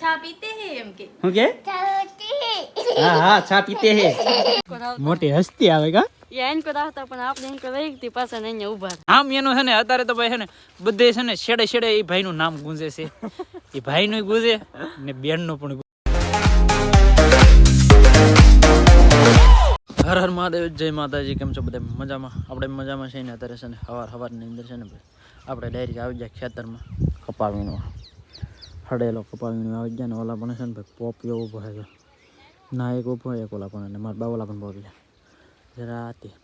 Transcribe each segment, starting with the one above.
છા પીતે હે એમ કે શું કે હા હા ચા પીતે હે મોટી હસ્તી આવે કા? એને પણ આપણે પાછા ઊભા આમ છે ને અત્યારે તો ભાઈ છે ને બધે છે ને છેડે છેડે એ ભાઈ નું નામ ગુંજે છે. એ ભાઈ નું ગુંજે ને બેનનું પણ ગુંજે. હર હર મહાદેવ જય માતાજી કેમ છો બધા? મજામાં? આપણે મજામાં છે ને અત્યારે છે ને હવાર હવારની અંદર છે ને ભાઈ આપણે ડાયરેક્ટ આવી જાય ખેતરમાં કપાવીનો. હડેલો કપાવીને આવી જાય ને ઓલા પણ છે ને ભાઈ પોપ એવો ઊભો છે ના એક ઊભો એક ઓલા પણ અને મારા બાવલા પણ પોપ જરા આતી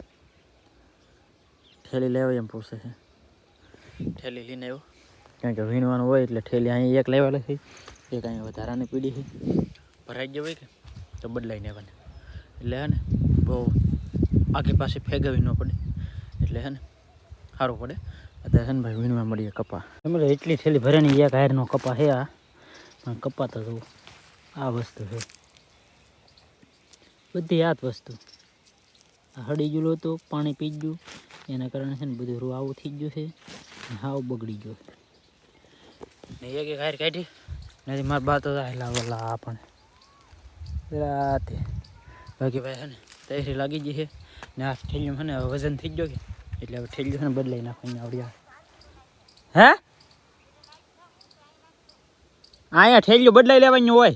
ઠેલી લેવાય એમ પૂછે છે ઠેલી લઈને આવ્યો કારણ કે વીણવાનું હોય એટલે ઠેલી અહીં એક લેવા છે એક અહીં વધારાની પીડી છે ભરાઈ ગયો હોય કે તો બદલાઈને આવવાને એટલે હે ને બહુ આગી પાસે ફેગવી ન પડે એટલે હે ને સારું પડે અત્યારે છે ને ભાઈ વીણવા મળીએ કપા તો એટલી થેલી ભરેની એક હાયરનો કપા છે આ પણ કપા તો જુઓ આ વસ્તુ છે. બધી આ જ વસ્તુ. આ હળી ગયેલું હતું પાણી પી ગયું. એના કારણે છે ને બધું રૂ આવું થઈ ગયું છે. ને હાવ બગડી ગયો ને એક એક હાર કાઢી. નથી મારા બા તો આયલા ઓલા આ પણ. રાતે. બાકી ભાઈ છે ને તૈયારી લાગી ગઈ છે. ને આ ઠેલિયું છે ને હવે વજન થઈ ગયો કે એટલે હવે ઠેલિયું છે ને બદલાઈ નાખવાની આવડ્યા હે? અહીંયા ઠેલિયું બદલાઈ લેવાની હોય.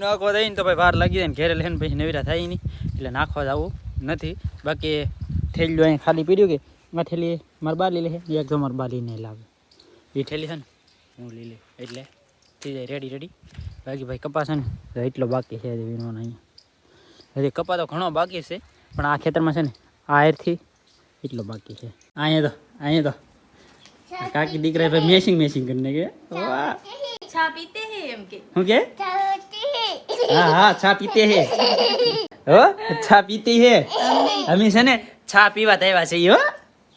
નાખવા દઈને તો ભાઈ બહાર લાગી જાય ઘેરે લઈને પછી નવીરા થાય નહીં. એટલે નાખવા જવું નથી. બાકી થેલીઓ અહીં ખાલી પીડ્યું કે આ થેલી મારે બા લઈ લે. એક તો મારે બા લઈને લાવે એ થેલી છે ને હું લઈ લે એટલે થઈ જાય રેડી રેડી બાકી ભાઈ કપાસ છે ને એટલો બાકી છે વીણવાનો અહીંયા. હજી કપા તો ઘણો બાકી છે, પણ આ ખેતરમાં છે ને આ એરથી એટલો બાકી છે. અહીંયા તો અહીંયા તો કાકી દીકરા ભાઈ મેસિંગ મેસિંગ કરીને કે? વાહ. ચા પીતે હે એમ કે? હું કે? હા હા ચા પીતે હે. હો ચા પીતી હે? અમે છે ને ચા પીવા આવ્યા છે હો.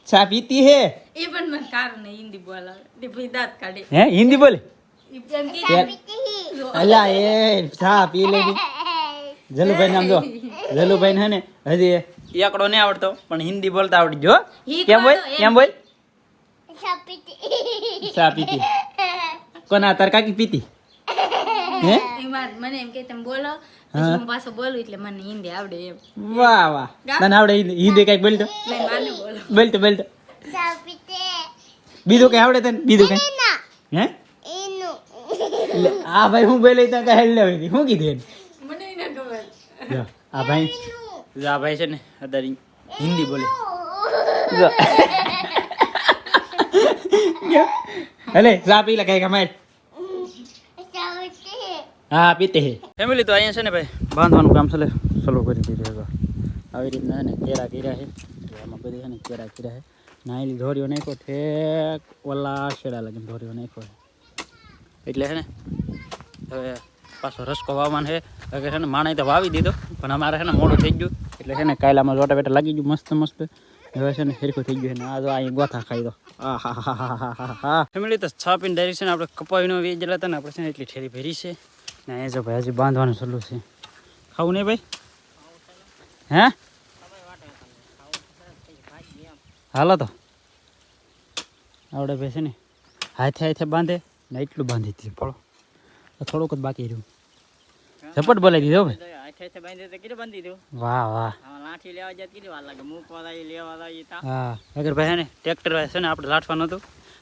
ચા પીતી હે? એ પણ મને કાર ને હિન્દી બોલાવે. તે ભાઈ દાંત કાઢે. હે હિન્દી બોલે? અલા એ ચા પી લેવી જલુભાઈ નામ જો. જલુભાઈ ને હે ને હજી એકડો નહીં આવડતો પણ હિન્દી બોલતા આવડી જો કેમ બોલ? કેમ બોલ? ચા પીતી કોના તાર કાકી પીતી હે એ માર- મને એમ કે તમે બોલો પછી હું પાછો બોલું એટલે મને હિન્દી આવડે એમ વાહ વાહ તને આવડે હિન્દી હિન્દી કંઈક બોલતો નહીં માને બોલો બોલતો બોલતો બીજું કઈ આવડે તને બીજું કઈ હે લે, આ ભાઈ હું બોલે તો કઈ હેલ્લે હોય શું કીધું એને મને ય ન ખબર જો, આ ભાઈ જો, આ ભાઈ છે ને અત્યારે હિન્દી બોલે જો. હલે ચા પી લે કઈ કમાય હા પીતે હે ફેમિલી તો અહીંયા છે ને ભાઈ બાંધવાનું કામ ચાલે ચાલુ કરી દીધું છે આવી રીતના છે ને કેરા કર્યા છે આમાં બધી છે ને કેરા કર્યા છે નાયલી ધોરીઓ નાખ્યો ઠેક ઓલા શેડા લગીને ધોરીઓ નાખ્યો એટલે છે ને હવે પાછો રસકો વાવવાનો છે હવે છે ને માણે તો વાવી દીધો પણ અમારે છે ને મોડું થઈ ગયું એટલે છે ને કાયલામાં જોટા બેટા લાગી ગયું મસ્ત મસ્ત હવે છે ને હેરખું થઈ ગયું છે આ જો અહીં ગોથા ખાઈ દો આ ફેમિલી તો છ પીને ડાયરેક્ટ છે ને આપણે કપાવીનો વેજ લેતા ને, આપણે છે ને એટલી ઠેરી ભરી છે. ને અહીંયા જો ભાઈ, હજી બાંધવાનું સલું છે. ખાવું નહીં ભાઈ? હે? હાલો તો. આવડે ભાઈ છે ને. હાથે હાથે બાંધે ને એટલું બાંધી દીધું પડો થોડુંક જ બાકી રહ્યું. ઝપટ બોલાવી દીધો ભાઈ. વાહ વાહ. હા. અગર ભાઈ ને ટ્રેક્ટર છે ને આપણે લાઠવા હતું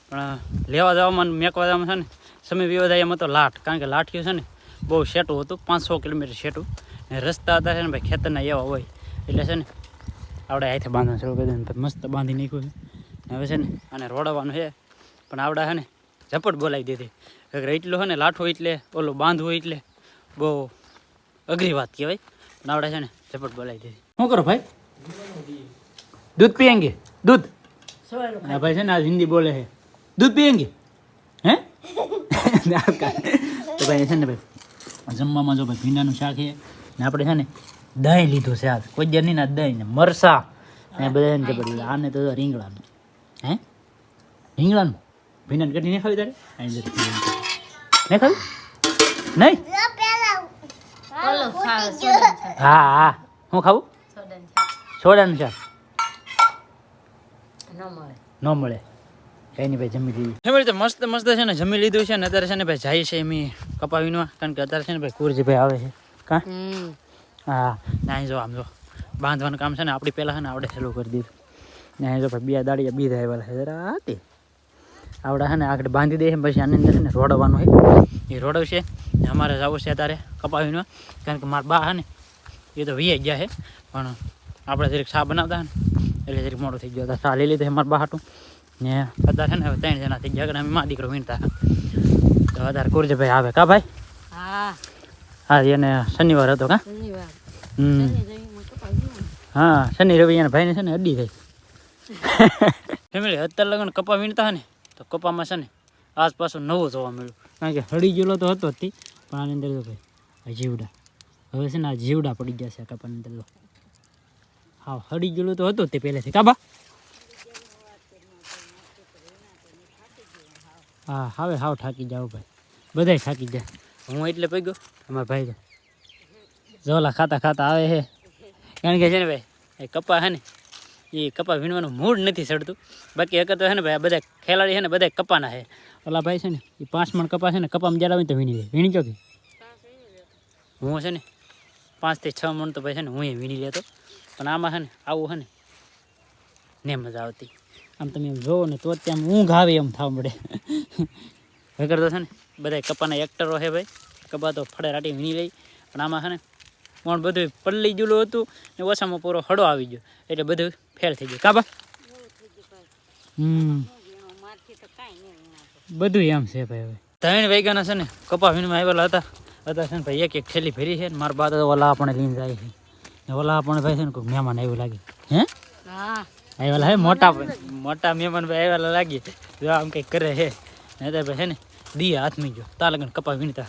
પણ લેવા જવામાં મેકવા જવામાં છે ને સમય વિવા જાય એમ હતો લાઠ કારણ કે લાઠિયું છે ને બહુ શેટું હતું પાંચસો કિલોમીટર શેટું ને રસ્તા હતા છે ને ભાઈ ખેતરના એવા હોય. એટલે છે ને આપણે અહીંથી બાંધવાનું શરૂ કરી દીધું મસ્ત બાંધી નાખ્યું છે. હવે છે ને આને રોડવાનું છે. પણ આવડા છે ને ઝપટ બોલાવી દીધી. અગર એટલું છે ને લાઠું એટલે ઓલું બાંધવું એટલે બહુ અઘરી વાત કહેવાય. પણ આવડે છે ને ઝપટ બોલાવી દીધી શું કરો ભાઈ? દૂધ પીએંગે? દૂધ? ભાઈ છે ને આ હિન્દી બોલે છે. દૂધ પીએંગે? હે? તો ભાઈ છે ને ભાઈ જમવામાં જો ભાઈ ભીંડાનું શાક છે ને આપણે છે ને દહીં લીધું છે આજ. કોઈ દર નહીં ના દહીં ને મરસા ને બધા ને જબર આને તો રીંગણાનું. હે? રીંગણાનું? ભીંડાને કઢી નહીં ખાવી તારે? નહીં ખાવી? નહીં? હા હા હું ખાવું? સોડાનું છા. સોડાનું શાક ન મળે. ન મળે. કઈ નહીં ભાઈ જમી લીધી. ખબર તો મસ્ત મસ્ત છે ને જમી લીધું છે ને અત્યારે છે ને ભાઈ જાય છે એમ કપા કારણ કે અત્યારે છે ને ભાઈ કુરજીભાઈ આવે છે. કા? હા. ના જો આમ જો બાંધવાનું કામ છે ને આપણી પહેલાં છે ને આપણે ચાલુ કરી દીધું. ને અહીં જો ભાઈ બે દાડિયા બીજા આવેલા છે જરા હતી આવડે છે ને આગળ બાંધી દે પછી આની અંદર છે ને રોડવાનું હોય. એ રોડવશે અમારે જવું છે અત્યારે કપાવીમાં કારણ કે મારા બા છે ને એ તો વીએ ગયા છે. પણ આપણે જરીક શા બનાવતા ને એટલે જરીક મોડું થઈ ગયો. હતા શા લઈ લીધું મારા બા હાટું. ને અત્યારે છે ને હવે ત્રણ જણા થઈ ગયા કે અમે મા દીકરો વીણતા તો અત્યારે કુરજભાઈ આવે કા ભાઈ? હા. હા એને શનિવાર હતો કા? ધન્યવાદ હમ. શનિ રવિમાં કપાસ વીણો. હા શનિ રવિ એના ભાઈને છે ને અડી થઈ ફેમિલી અત્યારે લગન કપા વીણતા હોય ને તો કપામાં છે ને આસપાસ નવું જોવા મળ્યું. કારણ કે હળી ગયેલો તો હતો જ પણ આની અંદર તો ભાઈ. જીવડા. હવે છે ને આ જીવડા પડી ગયા છે કપાની અંદર તો. હા, હળી ગયેલું તો હતો તે પહેલેથી. કાબા? હા, હવે હાવ થાકી જાવ ભાઈ. બધાય થાકી જાય હું એટલે પગ્યો અમારા ભાઈ તો. ઝોલા ખાતા ખાતા આવે છે કારણ કે છે ને ભાઈ, એ કપા છે ને, એ કપા વીણવાનું મૂડ નથી ચડતું બાકી એક તો છે ને ભાઈ, આ બધા ખેલાડી છે ને બધા કપાના છે ઓલા ભાઈ છે ને એ પાંચ મણ કપા છે ને, કપામાં આવે તો વીણી લે. વીણી ગયો કે? હું છે ને પાંચથી છ મણ તો ભાઈ છે ને હું એ વીણી લેતો. પણ આમાં છે ને, આવું છે ને ને મજા આવતી. આમ તમે એમ જોવો ને, તો ત્યાં ઊંઘ આવે એમ થવા મળે. વગર તો છે ને બધા કપાના એક્ટરો છે ભાઈ. કપા તો ફળે રાટી વીણી લઈ. પણ આમાં છે ને પણ બધું પલ્લી જેલું હતું ને ઓછામાં પૂરો હળો આવી ગયો. એટલે બધું ફેલ થઈ ગયું. કાબા હમ. બધું એમ છે ભાઈ હવે. ત્રણ વાગ્યાના છે ને કપા વીણમાં આવેલા હતા. હતા છે ને ભાઈ એક એક થેલી ફેરી છે ને મારા બાદ ઓલા આપણે લઈને જાય છે. ને ઓલા આપણે ભાઈ છે ને કોઈ મહેમાન આવ્યું લાગે. હે? આવેલા હે મોટા મોટા મહેમાન ભાઈ આવેલા લાગે. જો આમ કંઈક કરે છે. ને તો ભાઈ છે ને દી હાથમી ગયો તા લગન કપા વીણતા.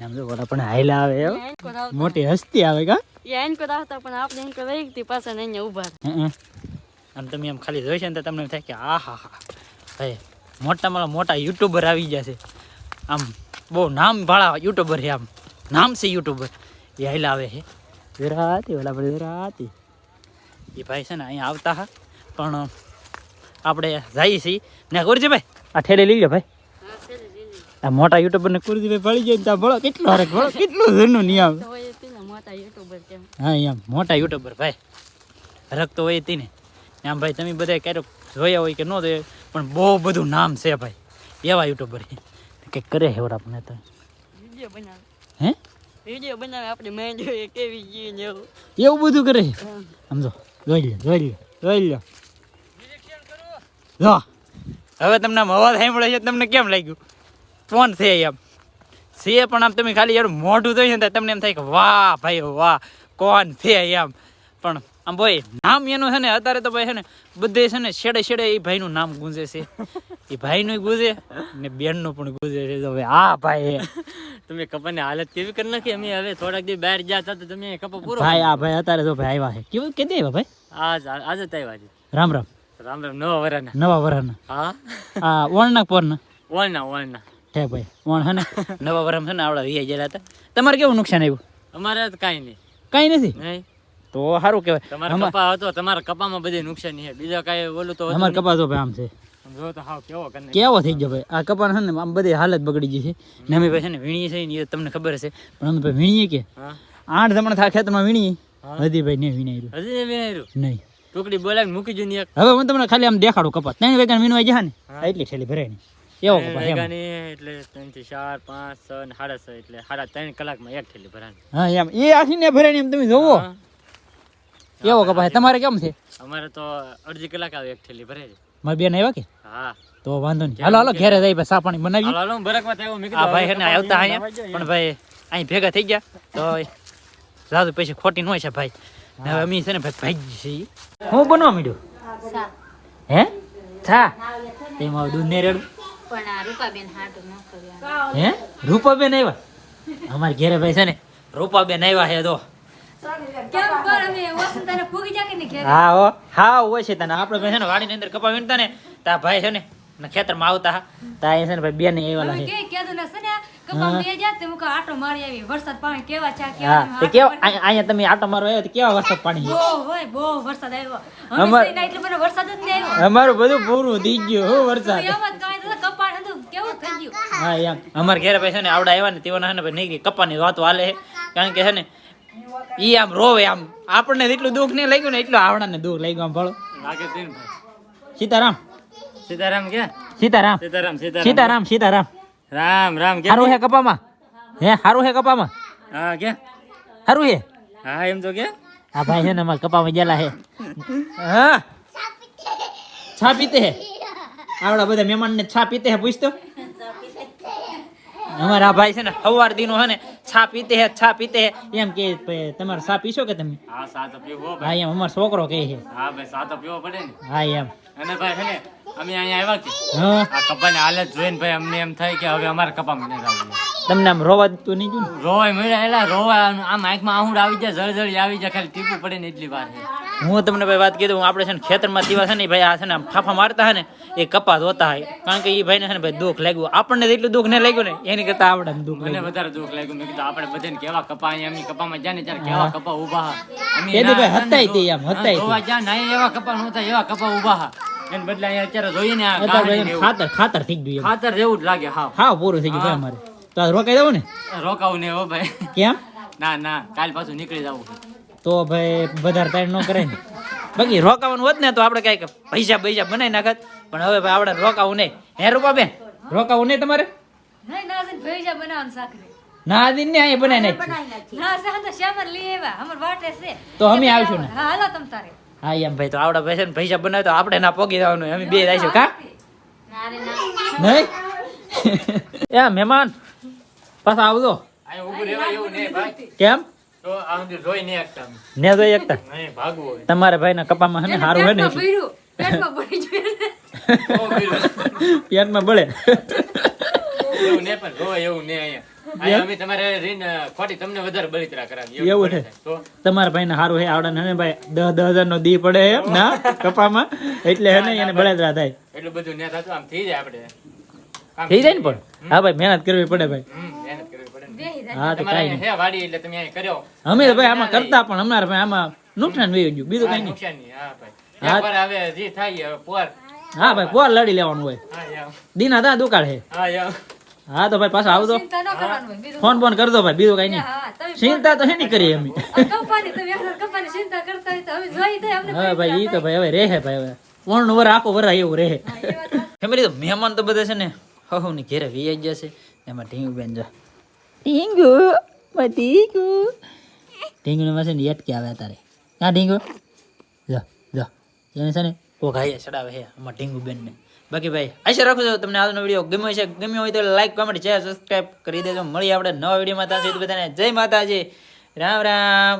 એમ જો ઓલા પણ હાઈલા આવે મોટી હસ્તી આવે કા? એ એનકો દાવતા પણ આપણે એમ કે પાછા નહીં ઊભા. આમ તમે આમ ખાલી જોઈશે ને તો તમને થાય કે આ હા હા ભાઈ મોટામાં મોટા યુટ્યુબર આવી ગયા છે. આમ બહુ નામ ભાળા યુટ્યુબર છે આમ. નામ છે યુટ્યુબર એ હાઈલા આવે છે. ગુજરાતી ઓલા ભાઈ ગુજરાતી એ ભાઈ છે ને અહીંયા આવતા હા. પણ આપણે જઈએ છીએ. ને કરજે ભાઈ આ ઠેલે લઈ લો ભાઈ. આ મોટા યુટ્યુબર ને કુરજીભાઈ ભળી જાય ને ત્યાં ભળો કેટલો હરક ભળો કેટલું જૂનું નહીં આવે. હા મોટા યુટ્યુબર ભાઈ. હરક તો હોય તી ને ને આમ ભાઈ તમે બધા ક્યારેક જોયા હોય કે ન જોયા પણ બહુ બધું નામ છે ભાઈ. એવા યુટ્યુબર કંઈક કરે ઓરા આપણે તો. હે? વીડિયો બનાવે આપણે મેં જોઈએ કેવી જીવ ને એવું. એવું બધું કરે સમજો જોઈ લે જોઈ લે જોઈ લે જો. હવે તમને અવાજ સાંભળે છે તમને કેમ લાગ્યું? ફોન છે એમ છે પણ આમ તમે ખાલી યાર મોઢું જોઈ ને તમને એમ થાય કે વાહ ભાઈ વાહ કોણ છે એમ પણ આમ ભાઈ નામ એનું છે ને અત્યારે તો ભાઈ છે ને બધે છે ને છેડે છેડે એ ભાઈનું નામ ગુંજે છે. એ ભાઈનું ગુંજે ને બેનનું પણ ગુંજે છે. તો આ ભાઈ. તમે કપાની હાલત કેવી કરી નાખી? અમે હવે થોડાક દી બહાર જ્યાં હતા તો તમે કપા પૂરો ભાઈ આ ભાઈ અત્યારે તો ભાઈ આવ્યા છે. કેવું કે આવ્યા ભાઈ? આજ આજે તો આવ્યા છે. રામ રામ. રામ રામ નવા વરાના નવા વરાના હા? આ ઓણના પોરના? ઓણના ઓણના હે ભાઈ ઓણ હે ને નવા વરમ છે ને આવડા વીઆઈ ગયેલા હતા. તમારે કેવું નુકસાન આવ્યું? અમારે કાંઈ નહીં. કાંઈ નથી? નહીં. તો સારું કહેવાય. તમારા કપા હતો તમારા કપામાં બધી નુકસાન છે. બીજા કાંઈ બોલું તો અમારા કપા તો ભાઈ આમ છે. કેવો થઈ ગયો ભાઈ? આ કપા છે ને આમ બધી હાલત બગડી ગઈ છે. ને અમે ભાઈ છે ને વીણીએ છે ને એ તમને ખબર હશે. પણ અમે ભાઈ વીણીએ કે? આઠ જમણ થા ખેતરમાં વીણીએ. હજી ભાઈ નહીં વીણાયું હજી વીણાયું નહીં. ટુકડી બોલાવીને મૂકી જો ને એક. હવે હું તમને ખાલી આમ દેખાડું કપા ત્રણ વાગ્યા વીણવા જાય ને એટલી છેલ્લી ભરાય નહીં એવો કપા એટલે ત્રણથી ચાર પાંચ છ ને સાડા છ એટલે સાડા ત્રણ કલાકમાં એક થેલી ભરાય હા એમ. એ આખી ને ભરાય એમ તમે જોવો. હા. એવો કપા તમારે કેમ છે? અમારે તો અડધી કલાક આવે એક થેલી ભરે છે. મારી બેન આવ્યા કે? હા. તો વાંધો નહીં. હાલો હાલો ઘેરે જઈ ભાઈ સાપાણી બનાવી હાલો હાલો બરકમાં થયો મેં આ ભાઈ છે ને આવતા અહીંયા. પણ ભાઈ અહીં ભેગા થઈ ગયા. તો જાદુ પછી ખોટી ન હોય છે ભાઈ. હવે અમે છે ને ભાઈ ભાઈ છીએ. હું બનવા માંડ્યું? હે? થા તેમાં દૂધ ને રેડું. પણ આ રૂપાબેન હાટું ન કર્યા. હે? રૂપાબેન આવ્યા? અમારે ઘેરે ભાઈ છે ને રૂપાબેન આવ્યા છે તો. કેમ પર અમે વસંતાને ફૂગી જા કે નહીં ઘેર? હા હો. હા હોય છે તને. આપણે છે ને વાડીની અંદર કપા વીણતા ને તા ભાઈ છે ને ને ખેતરમાં આવતા. હા તો છે ને ભાઈ બેન એવાલા છે કે કીધું ને છે ને કપામ બે તે મુકા આટો મારી આવી વરસાદ પાણી કેવા છે હા કેવા? કેવા અહીંયા અહીંયા તમે આટો મારો આવ્યો તો કેવા વરસાદ પાણી? બહુ હોય બહુ વરસાદ આવ્યો. અમાર- અમે એટલો બધો વરસાદ જ નહીં આવ્યો. અમારું બધું પૂરું થઈ ગયું હો વરસાદ. એમ જ કાંઈ તો કપાળ હતું કેવું થઈ ગયું? હા એમ. અમારા ઘેરે ભાઈ છે ને આવડા આવ્યા ને તેઓના છે ને ભાઈ નીકળી કપ્પાની વાતો હાલે છે. કારણ કે છે ને ઈ આમ રોવે આમ. આપણને એટલું દુઃખ નહીં લાગ્યું ને એટલું આવડાને દુઃખ લાગ્યું આમ ભળો. લાગે ભાઈ. સીતારામ. સીતારામ કે? સીતારામ. સીતારામ સીતારામ. સીતારામ રામ રામ કે? હારું હે કપામાં? હે હારું હે કપામાં? હા કે? હારું હે? હા એમ તો કે. આ ભાઈ છે ને અમાર કપામાં ગયેલા હે. હા? છા પીતે હે? આવડા બધા મહેમાન ને છા પીતે હે પૂછતો? અમારા આ ભાઈ છે ને સવાર દીનો હે ને છા પીતે હે છા પીતે હે. એમ કે તમારે છા પીશો કે તમે? હા સા તો પીવો હા એમ અમાર છોકરો કહે છે. હા ભાઈ સા તો પીવો પડે ને. હા એમ. અને ભાઈ છે ને અમે અહીંયા આવ્યા કે? આ કપાની હાલત જોઈને ભાઈ અમને એમ થાય કે હવે અમારે કપા નહીં આવવું તમને આમ રોવા તો નહીં જોયું રોવાય મળ્યા એલા રોવા આમ- આમ આંખમાં આહુડ આવી જાય જળજળી આવી જાય ખાલી ટીપું પડે ને એટલી વાર છે. હું તમને ભાઈ વાત કીધું આપણે છે ને ખેતરમાં દીવા છે ને ભાઈ આ છે ને ફાફા મારતા હે ને એ કપાસ હોતા હોય. કારણ કે એ ભાઈને છે ને ભાઈ દુઃખ લાગ્યું. આપણને એટલું દુઃખ નહીં લાગ્યું ને એની કરતા આપણે દુઃખ મને વધારે દુઃખ લાગ્યું. મેં કીધું આપણે બધાને કેવા કપા અહીંયા એમની કપામાં જાય ને ત્યારે કેવા કપા ઊભા હા. એની ભાઈ ના- હતાય તે આમ, હા, જોવા જ્યાં ના એવા કપા નહોતા એવા કપા ઊભા હા. એને બદલે અહીંયા અત્યારે જોઈએ ને આ ને. ખાતર ખાતર થઈ ગયું ખાતર જેવું જ લાગે હા. હા પૂરું થઈ ગયું ભાઈ અમારે. તો રોકાઈ દઉં ને? રોકાવું ને હો ભાઈ. કેમ? ના ના કાલ પાછું નીકળી જવું. તો ભાઈ વધારે ટાઈમ ન કરે ને. બાકી રોકાવાનું હોત ને તો આપણે કંઈક પૈસા પૈસા બનાવી નાખત. પણ હવે ભાઈ આપણે રોકાવું નહીં. હે રૂપા બેન રોકાવું નહીં તમારે? ના દિન ને અહીંયા બનાવી નાખી તો શ્યામર લઈ આવ્યા. અમાર વાટે છે. તો અમે આવશું ને. હા હાલો તમ તારે. હા એમ ભાઈ તો આવડા પૈસા ને પૈસા બનાવે તો આપણે ના પોગી જવાનું. અમે બે જઈશું કા? નહીં? એ મહેમાન પાછા આવજો. અહીં કેમ? ને જોઈ એકતા? તમારા ભાઈ ના કપામાં હે સારું હે ને? પેટમાં બળે. એવું પણ અમે તમારે રીન ખોટી તમને વધારે બળતરા કરાવી એવું છે. તમારા ભાઈ ને સારું હે આવડે ને ભાઈ? દસ દસ હજાર નો દી પડે ના? કપામાં? એટલે હે ને એને બળેદરા થાય. એટલું બધું ને થતું આમ થઈ જાય આપડે થઈ જાય ને પણ? હા ભાઈ મહેનત કરવી પડે ભાઈ. હા તો કાંઈ હે વાડી એટલે તમે અહીંયા કર્યો? અમે ભાઈ આમાં કરતા પણ અમારે ભાઈ આમાં નુકસાન વહી ગયું. બીજું હા, કઈ નહીં. નુકસાન નહીં. હા ભાઈ. હા. એકવાર હવે જે થાય હવે પોર. હા ભાઈ પોર લડી લેવાનું હોય. હા યાર. દીના દા દુકાળ હે. હા યાર. હા તો ભાઈ પાછા આવજો. ચિંતા ન કરવાનું હોય બીજું ફોન ફોન કરજો ભાઈ બીજું કઈ નહીં. હા તમે ચિંતા તો હે નહીં કરીએ અમે. આ તમે યાર કપાની ચિંતા કરતા હોય તો હવે જોઈ દે અમને હા ભાઈ ઈ તો ભાઈ હવે રહે ભાઈ હવે. ઓણ વર આખો વર એવું રહે. ફેમિલી તો મહેમાન તો બધા છે ને હહુ ની ઘેરે વી જશે એમાં ઢીંગ બેન જા. ઢીંગુ ઢીંગુ ઢીંગુ. માં છે ને યટકે આવે તારે ક્યાં ઢીંગુ? જો જો એને છે ને કોક હાઈએ ચડાવે હે, અમાર ઢીંગુ બેન ને બાકી ભાઈ, આશા રાખું છું તમને આજનો વીડિયો ગમ્યો છે ગમ્યો હોય તો લાઈક કોમેન્ટ શેર સબસ્ક્રાઈબ કરી દેજો. મળીએ આપણે નવા વિડીયોમાં. ત્યાં સુધી બધાને જય માતાજી. રામ રામ.